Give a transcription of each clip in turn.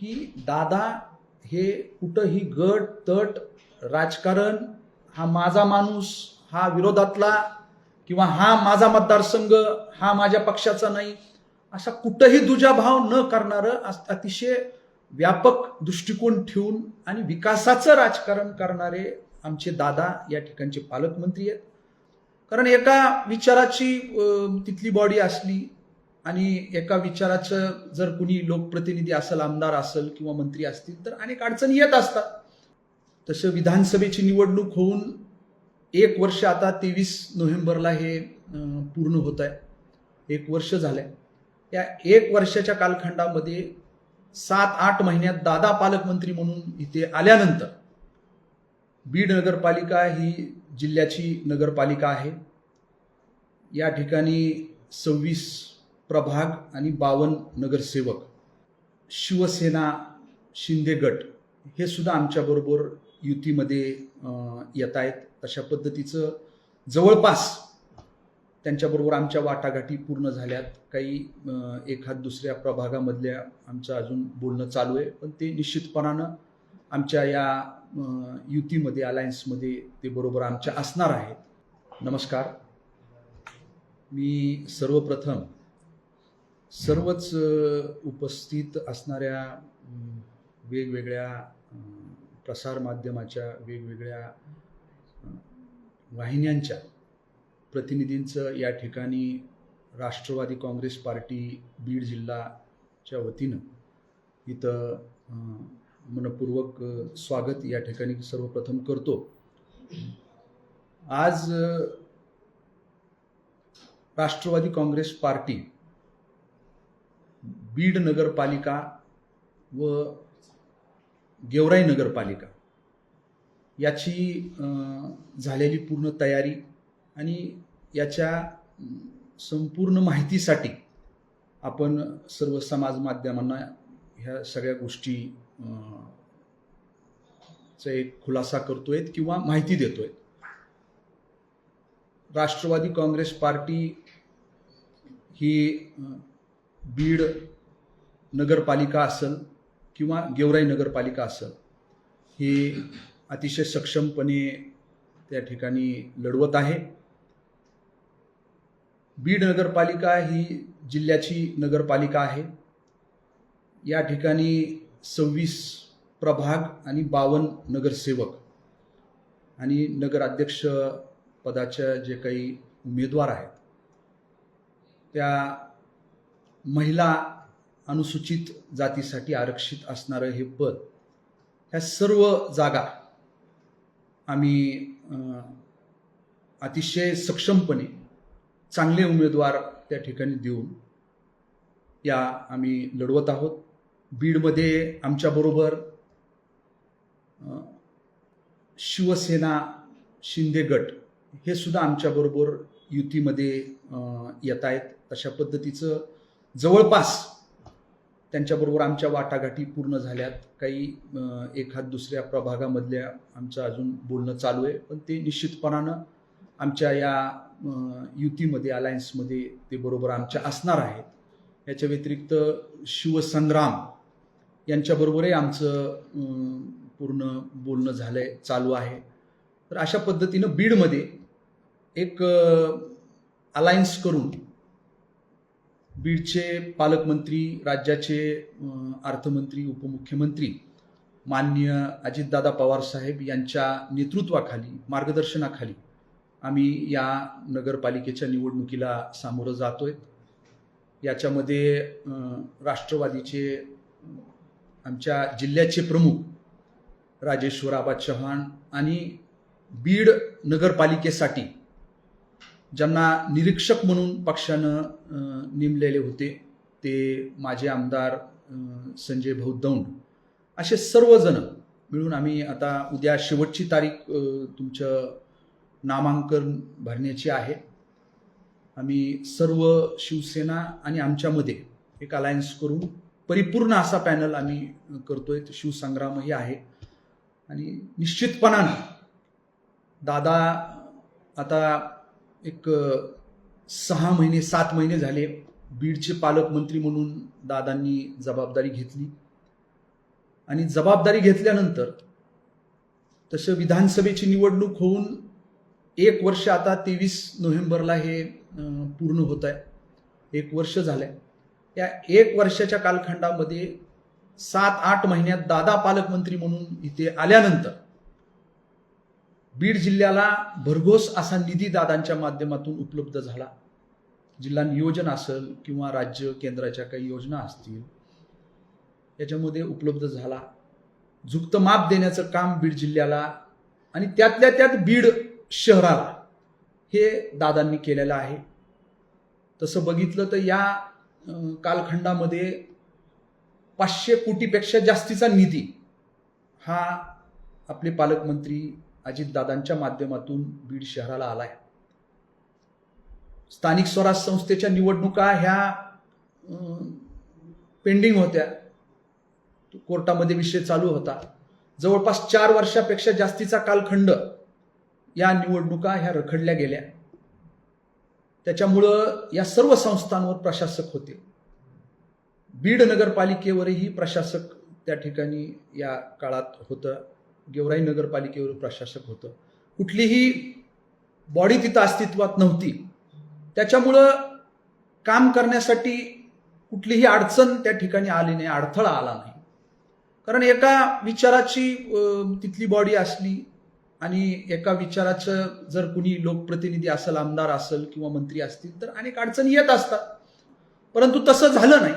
की दादा हे कुठंही गट तट राजकारण हा माझा माणूस हा विरोधातला किंवा हा माझा मतदारसंघ हा माझ्या पक्षाचा नाही असा कुठंही दुजाभाव न करणारं अतिशय व्यापक दृष्टिकोन ठेवून आणि विकासाचं राजकारण करणारे आमचे दादा या ठिकाणचे पालकमंत्री आहेत. कारण एका विचाराची तिथली बॉडी असली आणि एका विचाराचं जर कुणी लोकप्रतिनिधी असेल आमदार असेल किंवा मंत्री असतील तर अनेक अडचणी येत असतात. तसं विधानसभेची निवडणूक होऊन एक वर्ष आता तेवीस नोव्हेंबरला हे पूर्ण होत आहे. एक वर्ष झालंय. या एक वर्षाच्या कालखंडामध्ये सात आठ महिन्यात दादा पालकमंत्री म्हणून इथे आल्यानंतर बीड नगरपालिका ही जिल्ह्याची नगरपालिका आहे. या ठिकाणी सव्वीस प्रभाग आणि बावन नगरसेवक शिवसेना शिंदे गट हे सुद्धा आमच्याबरोबर युतीमध्ये येत आहेत अशा पद्धतीचं जवळपास त्यांच्याबरोबर आमच्या वाटाघाटी पूर्ण झाल्यात. काही एखाद दुसऱ्या प्रभागामधल्या आमचं अजून बोलणं चालू आहे पण ते निश्चितपणानं आमच्या या युतीमध्ये अलायन्समध्ये ते बरोबर आमच्या असणार आहेत. नमस्कार. मी सर्वप्रथम सर्वच उपस्थित असणाऱ्या वेगवेगळ्या प्रसारमाध्यमाच्या वेगवेगळ्या वाहिन्यांच्या प्रतिनिधींचं या ठिकाणी राष्ट्रवादी काँग्रेस पार्टी बीड जिल्हाच्या वतीनं इथं मनपूर्वक स्वागत या ठिकाणी सर्वप्रथम करतो. आज राष्ट्रवादी काँग्रेस पार्टी बीड नगरपालिका व गेवराई नगरपालिका याची झालेली पूर्ण तयारी आणि याच्या संपूर्ण माहितीसाठी आपण सर्व समाज माध्यमांना ह्या सगळ्या गोष्टी चा एक खुलासा करतोय किंवा माहिती देतोय. राष्ट्रवादी काँग्रेस पार्टी ही बीड नगरपालिका असेल किंवा गेवराई नगरपालिका असेल हे अतिशय सक्षमपणे त्या ठिकाणी लढवत आहे. बीड नगरपालिका ही जिल्ह्याची नगरपालिका आहे. या ठिकाणी सव्वीस प्रभाग आणि बावन्न नगरसेवक आणि नगराध्यक्ष पदाच्या जे काही उमेदवार आहेत त्या महिला अनुसूचित जातीसाठी आरक्षित असणारं हे पद ह्या सर्व जागा आम्ही अतिशय सक्षमपणे चांगले उमेदवार त्या ठिकाणी देऊन या आम्ही लढवत आहोत. बीडमध्ये आमच्याबरोबर शिवसेना शिंदे गट हे सुद्धा आमच्याबरोबर युतीमध्ये येत आहेत तशा पद्धतीचं जवळपास त्यांच्याबरोबर आमच्या वाटाघाटी पूर्ण झाल्यात. काही एखाद दुसऱ्या प्रभागामधल्या आमचं अजून बोलणं चालू आहे. पण ते निश्चितपणानं आमच्या या युतीमध्ये अलायन्समध्ये ते बरोबर आमच्या असणार आहेत. याच्या व्यतिरिक्त शिवसंग्राम यांच्याबरोबरही आमचं पूर्ण बोलणं झालं आहे चालू आहे. तर अशा पद्धतीनं बीडमध्ये एक अलायन्स करून बीडचे पालकमंत्री राज्याचे अर्थमंत्री उपमुख्यमंत्री माननीय अजितदादा पवार साहेब यांच्या नेतृत्वाखाली मार्गदर्शनाखाली आम्ही या नगरपालिकेच्या निवडणुकीला सामोरं जातोय. याच्यामध्ये राष्ट्रवादीचे आमच्या जिल्ह्याचे प्रमुख राजेश्वर आबा चव्हाण आणि बीड नगरपालिकेसाठी ज्यांना निरीक्षक म्हणून पक्षानं नेमलेले होते ते माझे आमदार संजय भाऊ दौंड. असे सर्वजण मिळून आम्ही आता उद्या शेवटची तारीख तुमचं नामांकन भरण्याची आहे. आम्ही सर्व शिवसेना आणि आमच्यामध्ये एक अलायन्स करून परिपूर्ण असा पॅनल आम्ही करतोय. शिवसंग्रामही आहे. आणि निश्चितपणानं दादा आता एक सहा महिने सात महिने झाले. बीडचे पालकमंत्री म्हणून दादांनी जबाबदारी घेतली. आणि जबाबदारी घेतल्यानंतर तसं विधानसभेची निवडणूक होऊन एक वर्ष आता तेवीस नोव्हेंबरला हे पूर्ण होत आहे. एक वर्ष झालंय. या एक वर्षाच्या कालखंडामध्ये सात आठ महिन्यात दादा पालकमंत्री म्हणून इथे आल्यानंतर बीड जिल्ह्याला भरघोस असा निधी दादांच्या माध्यमातून उपलब्ध झाला. जिल्हा नियोजन असेल किंवा राज्य केंद्राच्या काही योजना असतील याच्यामध्ये उपलब्ध झाला. झुक्त माप देण्याचं काम बीड जिल्ह्याला आणि त्यातल्या त्यात बीड शहराला हे दादांनी केलेलं आहे. तसं बघितलं तर या कालखंडामध्ये पाचशे कोटीपेक्षा जास्तीचा निधी हा आपले पालकमंत्री अजितदादांच्या माध्यमातून बीड शहराला आलाय. स्थानिक स्वराज संस्थेच्या निवडणुका ह्या पेंडिंग होत्या. कोर्टामध्ये विषय चालू होता. जवळपास चार वर्षापेक्षा जास्तीचा कालखंड या निवडणुका ह्या रखडल्या गेल्या. त्याच्यामुळं या सर्व संस्थांवर प्रशासक होते. बीड नगरपालिकेवरही प्रशासक त्या ठिकाणी या काळात होतं. गेवराई नगरपालिकेवर प्रशासक होतं. कुठलीही बॉडी तिथं अस्तित्वात नव्हती. त्याच्यामुळं काम करण्यासाठी कुठलीही अडचण त्या ठिकाणी आली नाही अडथळा आला नाही. कारण एका विचाराची तिथली बॉडी असली आणि एका विचाराचं जर कुणी लोकप्रतिनिधी असेल आमदार असेल किंवा मंत्री असतील तर अनेक अडचणी येत असतात. परंतु तसं झालं नाही.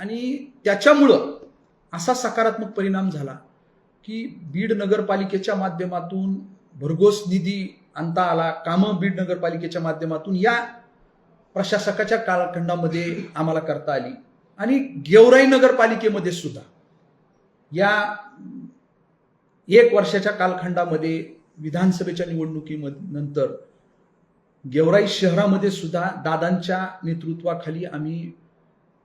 आणि त्याच्यामुळं असा सकारात्मक परिणाम झाला. की बीड नगरपालिकेच्या माध्यमातून भरघोस निधी आणता आला कामं बीड नगरपालिकेच्या माध्यमातून या प्रशासकाच्या कालखंडामध्ये आम्हाला करता आली. आणि गेवराई नगरपालिकेमध्ये सुद्धा या एक वर्षाच्या कालखंडामध्ये विधानसभेच्या निवडणुकीनंतर गेवराई शहरामध्ये सुद्धा दादांच्या नेतृत्वाखाली आम्ही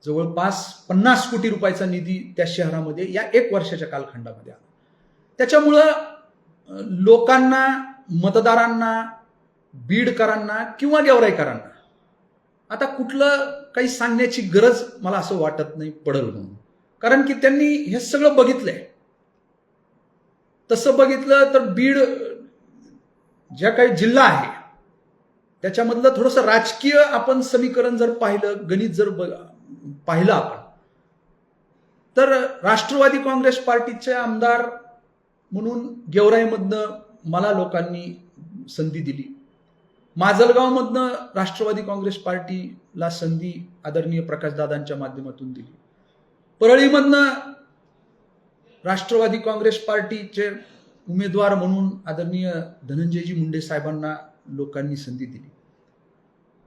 जवळपास पन्नास कोटी रुपयाचा निधी त्या शहरामध्ये या एक वर्षाच्या कालखंडामध्ये आला त्याच्यामुळं लोकांना मतदारांना बीडकरांना किंवा गेवराईकरांना आता कुठलं काही सांगण्याची गरज मला असं वाटत नाही पडल म्हणून. कारण की त्यांनी हे सगळं बघितलंय. तसं बघितलं तर बीड ज्या काही जिल्हा आहे त्याच्यामधलं थोडंसं राजकीय आपण समीकरण जर पाहिलं गणित जर पाहिलं आपण तर राष्ट्रवादी काँग्रेस पार्टीचे आमदार म्हणून गेवराईमधनं मला लोकांनी संधी दिली. माजलगावमधनं राष्ट्रवादी काँग्रेस पार्टीला संधी आदरणीय प्रकाशदादांच्या माध्यमातून दिली. परळीमधनं राष्ट्रवादी काँग्रेस पार्टीचे उमेदवार म्हणून आदरणीय धनंजयजी मुंडे साहेबांना लोकांनी संधी दिली.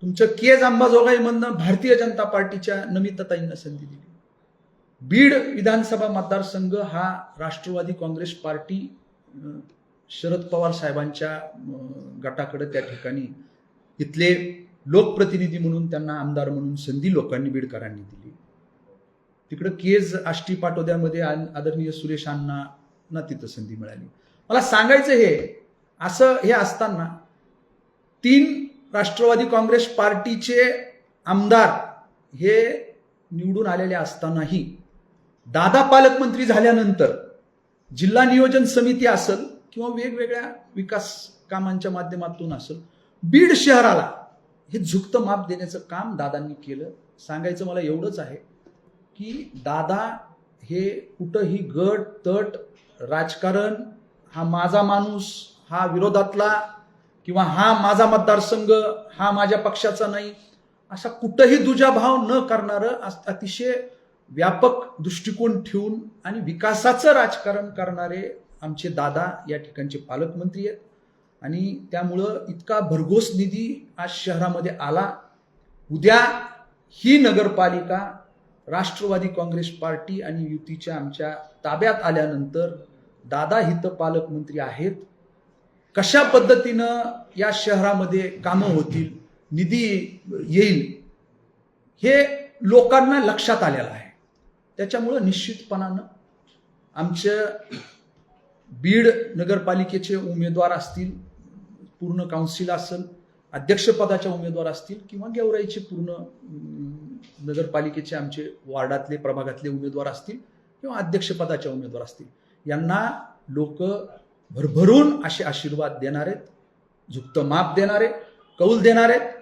तुमचं केज अंबाजोगाईमधनं भारतीय जनता पार्टीच्या नमिताताईंना संधी दिली. बीड विधानसभा मतदारसंघ हा राष्ट्रवादी काँग्रेस पार्टी शरद पवार साहेबांच्या गटाकडे त्या ठिकाणी इथले लोकप्रतिनिधी म्हणून त्यांना आमदार म्हणून संधी लोकांनी बीडकरांनी दिली. तिकडं केज आष्टी पाटोद्यामध्ये आदरणीय सुरेश अण्णांना तिथं संधी मिळाली. मला सांगायचं हे असं हे असताना तीन राष्ट्रवादी काँग्रेस पार्टीचे आमदार हे निवडून आलेले असतानाही दादा पालकमंत्री झाल्यानंतर जिल्हा नियोजन समिती असेल किंवा वेगवेगळ्या विकास कामांच्या माध्यमातून असेल बीड शहराला हे झुकतं माप देण्याचं काम दादांनी केलं. सांगायचं मला एवढंच आहे की दादा हे कुठंही गट तट राजकारण हा माझा माणूस हा विरोधातला किंवा हा माझा मतदारसंघ हा माझ्या पक्षाचा नाही असा कुठंही दुजाभाव न करणारं अतिशय व्यापक दृष्टिकोन ठेवून आणि विकासाचं राजकारण करणारे आमचे दादा या ठिकाणचे पालकमंत्री आहेत. आणि त्यामुळं इतका भरघोस निधी आज शहरामध्ये आला. उद्या ही नगरपालिका राष्ट्रवादी काँग्रेस पार्टी आणि युतीच्या आमच्या ताब्यात आल्यानंतर दादा हित पालकमंत्री आहेत. कशा पद्धतीनं या शहरामध्ये कामं होतील निधी येईल हे लोकांना लक्षात आलेलं आहे. त्याच्यामुळं निश्चितपणानं आमच्या बीड नगरपालिकेचे उमेदवार असतील पूर्ण काउन्सिल असेल अध्यक्षपदाच्या उमेदवार असतील किंवा गेवराईचे पूर्ण नगरपालिकेचे आमचे वार्डातले प्रभागातले उमेदवार असतील किंवा अध्यक्षपदाच्या उमेदवार असतील यांना लोक भरभरून असे आशीर्वाद देणार आहेत झुकतं माप देणारे कौल देणार आहेत